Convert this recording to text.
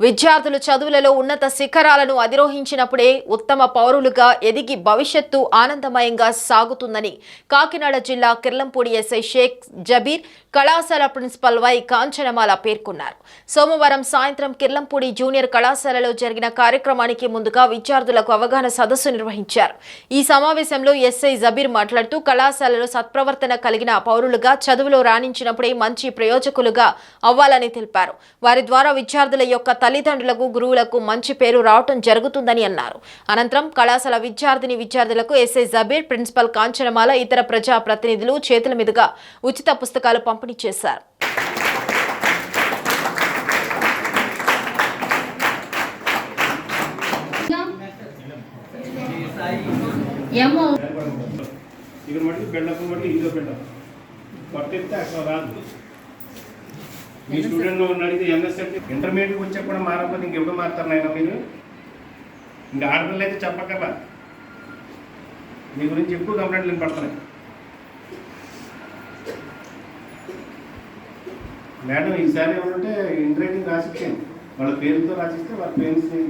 విద్యార్థులు చదువులలో ఉన్నత శిఖరాలను అధిరోహించినప్పుడే ఉత్తమ పౌరులుగా ఎదిగి భవిష్యత్తు ఆనందమయంగా సాగుతుందని కాకినాడ జిల్లా కిర్లంపూడి ఎస్ఐ షేక్ జబీర్ కళాశాల ప్రిన్సిపల్ వై కాంచనమాల పేర్కొన్నారు. సోమవారం సాయంత్రం కిర్లంపూడి జూనియర్ కళాశాలలో జరిగిన కార్యక్రమానికి ముందుగా విద్యార్థులకు అవగాహన సదస్సు నిర్వహించారు. ఈ సమావేశంలో ఎస్ఐ జబీర్ మాట్లాడుతూ కళాశాలలో సత్ప్రవర్తన కలిగిన పౌరులుగా చదువులో రాణించినప్పుడే మంచి ప్రయోజకులుగా అవ్వాలని తెలిపారు. వారి ద్వారా విద్యార్థుల యొక్క తల్లిదండ్రులకు గురువులకు మంచి పేరు రావటం జరుగుతుందని అన్నారు. అనంతరం కళాశాల విద్యార్థిని విద్యార్థులకు ఎస్ఐ జబీర్ ప్రిన్సిపల్ కాంచనమాల ఇతర ప్రజా ప్రతినిధులు చేతుల మీదుగా ఉచిత పుస్తకాలు పంపిణీ చేశారు. ఏమో. ఇక్కడ మటుకు బిల్డప్ మటుకు ఇదో బిల్డప్ కొట్టెత్తే అక్కడ రాదు. మీ స్టూడెంట్ ఉన్న అడిగితే ఎంఎస్ఎఫ్ ఇంటర్మీడియట్ వచ్చే కూడా మారకపోతే ఇంకెప్పుడు మారుతారు నాయన మీరు? ఇంకా ఆడపిల్లలు అయితే చెప్పక్కర్లా. మీ గురించి ఎక్కువ కంప్లైంట్లు వినపడుతున్నాయి మేడం ఈసారి ఏమంటే ఇంటర్ రైటింగ్ రాసిచ్చాను వాళ్ళ పేరుతో రాసిస్తే వాళ్ళ పేరెంట్స్ని